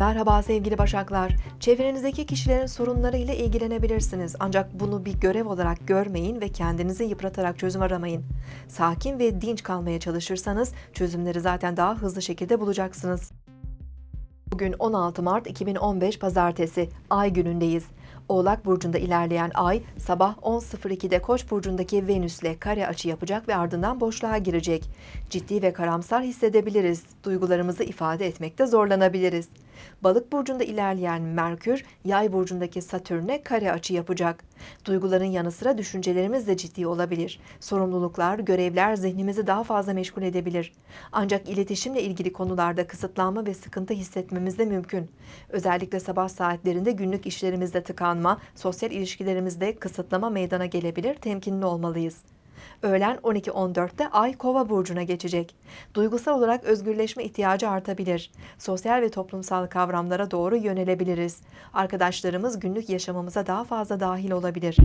Merhaba sevgili Başaklar. Çevrenizdeki kişilerin sorunlarıyla ilgilenebilirsiniz. Ancak bunu bir görev olarak görmeyin ve kendinizi yıpratarak çözüm aramayın. Sakin ve dinç kalmaya çalışırsanız çözümleri zaten daha hızlı şekilde bulacaksınız. Bugün 16 Mart 2015 Pazartesi, Ay günündeyiz. Oğlak Burcu'nda ilerleyen Ay, sabah 10.02'de Koç Burcu'ndaki Venüs'le kare açı yapacak ve ardından boşluğa girecek. Ciddi ve karamsar hissedebiliriz. Duygularımızı ifade etmekte zorlanabiliriz. Balık Burcu'nda ilerleyen Merkür, Yay Burcu'ndaki Satürn'e kare açı yapacak. Duyguların yanı sıra düşüncelerimiz de ciddi olabilir. Sorumluluklar, görevler zihnimizi daha fazla meşgul edebilir. Ancak iletişimle ilgili konularda kısıtlanma ve sıkıntı hissetmemiz de mümkün. Özellikle sabah saatlerinde günlük işlerimizde tıkanma, sosyal ilişkilerimizde kısıtlama meydana gelebilir, temkinli olmalıyız. Öğlen 12-14'te Ay Kova burcuna geçecek. Duygusal olarak özgürleşme ihtiyacı artabilir. Sosyal ve toplumsal kavramlara doğru yönelebiliriz. Arkadaşlarımız günlük yaşamımıza daha fazla dahil olabilir.